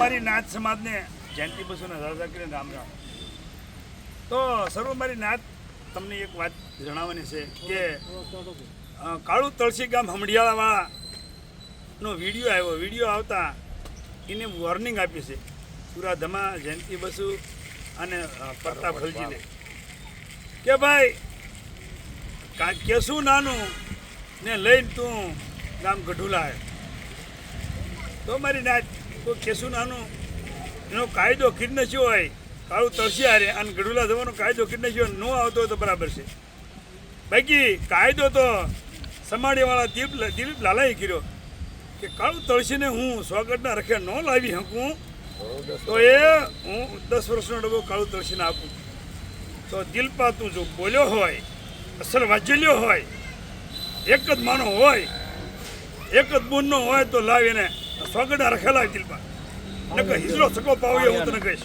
મારી નાથ સમાજને જયંતિ બસુને દાદા કરીને રામ રામ. તો સર્વ મારી નાથ તમને એક વાત જણાવવાની છે કે કાળુ તળસી ગામ હમડિયાળાવાળાનો વીડિયો આવ્યો. વીડિયો આવતા એને વોર્નિંગ આપી છે. સુરા ધમા જયંતિ બસુ અને પ્રતાપ હલજીને. કે ભાઈ કા કેસું નાનું ને લઈને તું ગામ ગઢુલા તો મારી નાચ કોઈ કેસું નાનું એનો કાયદો કિડનેસ્યો હોય, કાળું તળસિયા રે અને ગઢુલા જવાનો કાયદો કિડનેસ્યો ન આવતો હોય તો બરાબર છે. બાકી કાયદો તો સમાડીવાળા દીપ દિલીપ લાલાએ કર્યો કે કાળું તળસીને હું સ્વાગતના રખે ન લાવી શકું, તો એ હું દસ વર્ષનો ડબ્બો કાળું તળસીને આપું. તો દિલપા તું જો બોલ્યો હોય, અસલ વાંચેલ્યો હોય, એક જ માનો હોય, એક જ બૂનનો હોય તો લાવી સ્વાગતના રખેલા દિલપા નકર હિજરો સકો પાવ્યો એવું તને કહીશ.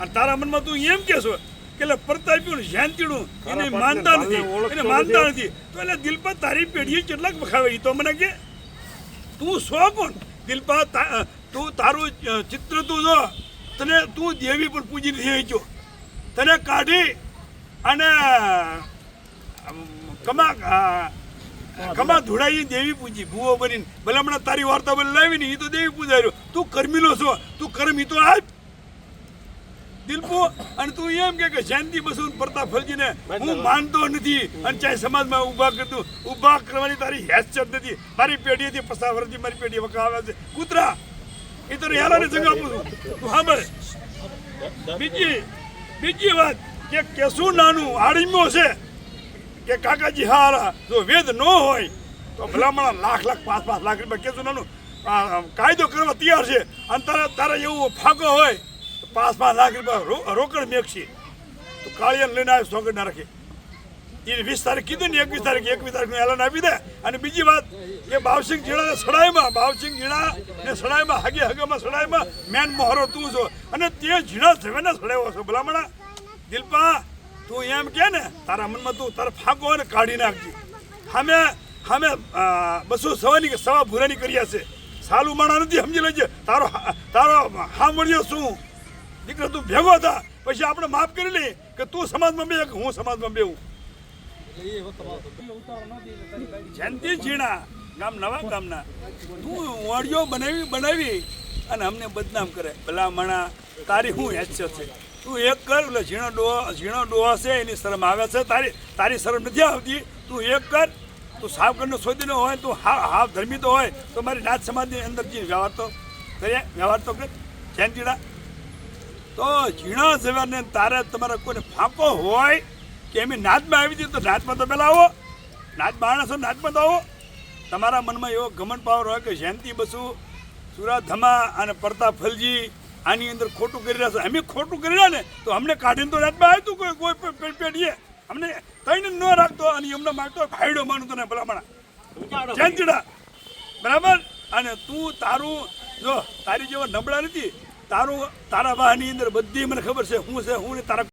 અને તારા મનમાં તું એમ કહેશો કે એટલે પ્રતાપ્યું ને શાંતિનું એને માનતા નથી એને માનતા નથી. તો એટલે દિલપા તારી પેઢીએ કેટલાક બખાવે એ તો મને કે તું સો કોણ દિલપા તું તારું ચિત્ર તું જો. તને તું દેવી પણ પૂજી નથી શક્યો. તને કાઢી અને કમા કમા ધોડાઈ દેવી પૂજી ભૂવો બનીને. ભલે હમણાં તારી વાર્તા બને લાવી ને એ તો દેવી પૂજાર્યો તું કર્મીલો છો તું કર્મ ઈ તો આજ દિલપુ અને તું એમ કે શાંતિ બસુ પ્રતાપ ફરજીને હું માનતો નથી અને ચાહે સમાજમાં ઊભા કરતું ઊભા કરવાની તારી હેસિયત નથી. મારી પેઢીથી પસાર વર્ષથી મારી પેઢી વખાવે છે. કૂતરા એ તો હેલાને જગ આપું છું. તું સાંભળ. બીજી બીજી વાત કે કેશું નાનું આડીમ્યો છે. કે કાકાજી હારા જો વેદ ન હોય, તો ભલામણ લાખ લાખ, પાંચ પાંચ લાખ રૂપિયા કેશું નાનું. કાયદો કરવા તૈયાર છે. અને તારા તારા એવું ફાંકો હોય પાંચ પાંચ લાખ રૂપિયા રોકડ છે તો કાળિયાને લઈને આવે સોગડ ના રાખે. એ વીસ તારીખ કીધું ને, એકવીસ તારીખ, એકવીસ તારીખનું એલાન આપી દે. અને બીજી વાત કે બાવસિંહ જીણાને સડાઈમાં બાવસિંહ જીણા ને સડાઈમાં હગે હગેમાં સડાઈમાં મેન મોહરો તું છો. અને તે જીણા જવેને સડાવ્યો છો, ભલામણા. દિલપા તું એમ કે ને, તારા મનમાં તું તારા ફાંકો ને, કાઢી નાખજે. અમે અમે બસો સવાની સવા ભૂરાની કર્યા છે. સાલું માણા નથી, સમજી લેજે. તારો તારો હા મળ્યો શું? દીકરો તું ભેગો થા. પછી આપણે માફ કરી લઈએ કે તું સમાજમાં બે હું સમાજમાં બેવું જયંતિ ઝીણા, ગામ નવા ગામના. તું વાડીઓ બનાવી બનાવી અને અમને બદનામ કરે. ભલા મણા તારી હું હેસિયત છે. તું એક કર એટલે ઝીણો ડોહો ઝીણો ડોહો છે, એની શરમ આવે છે. તારી તારી શરમ નથી આવતી. તું એક કર, તું સાવ કરીને શોધીનો હોય, તું હાવ ધર્મી તો હોય, તો મારી નાથ સમાજની અંદર જે વ્યવહાર તો કર્યા વ્યવહાર તો કર. જયંતિડા તો ઝીણા જવાને તારે તમારા કોઈને ફાંકો હોય કે એમ નાચમાં આવી હતી તો નાચમાં તો પહેલાં આવો નાચમાં માણસો નાચમાં તો આવો. તમારા મનમાં એવો ગમન પાવર હોય કે જયંતિ બસુ, સુરાધમા અને પ્રતાપ ફલજી આની અંદર ખોટું કરી રહ્યા છે. અમે ખોટું કરી રહ્યા ને તો અમને કાઢીને તો નાચમાં આવ્યું કોઈ કોઈ પેટ પેઢીએ. અમને તઈને ન રાખતો અને એમને માગતો ભાઈડો માનું તને ભલામણા. જયંતિડા બરાબર? અને તું તારું જો તારી જેવા નબળા નથી તારું તારા વાહની અંદર બધી મને ખબર છે હું છે હું ને તારા